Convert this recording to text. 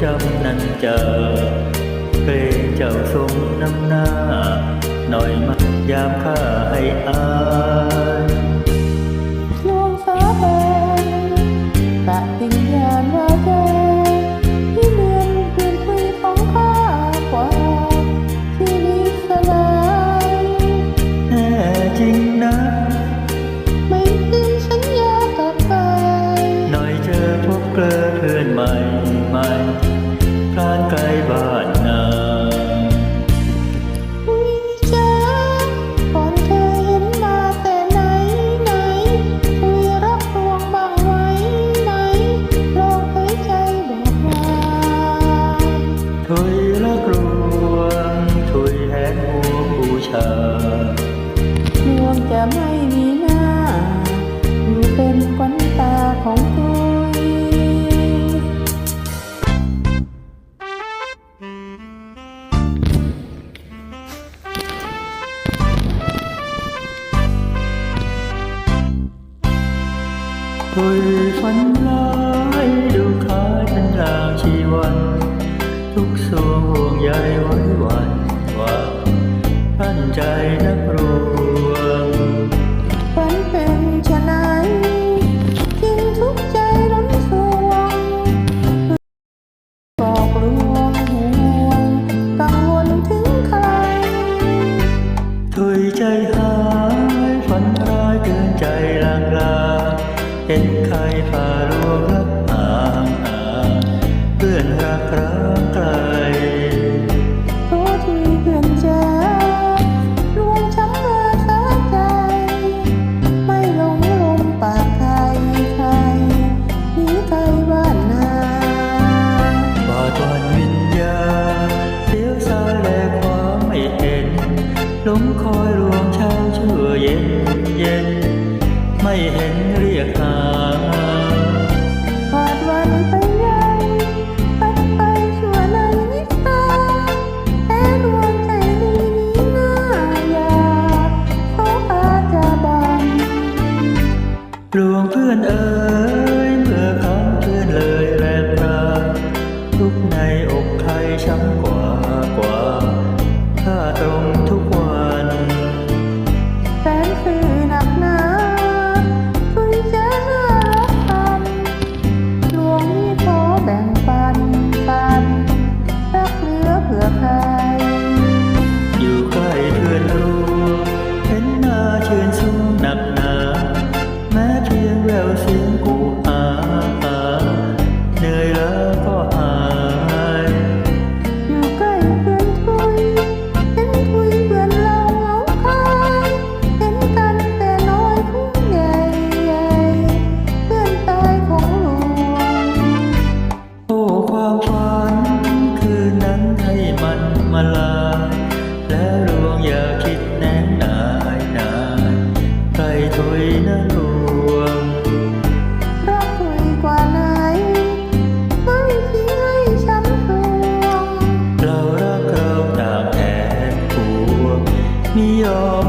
trong nành chờ. จะไม่มีหน้า อยู่เป็นควันตาของตัวคุยฝันร้ายดูคล้ายเป็นรางชีวัน ทุกสวงห่วงใยไว้วันว่าท่านใจนักรู้ ลมคอยรวงเช้าเชื่อเย็นเย็น ไม่เห็นเรียกหาปาดวันไปใหญ่ปไปชั่วนันนิตาแต่ดวงใจนี้นี้น่าอยากขออาจาบังหวงเพื่อนเอ๋ย tempo. me.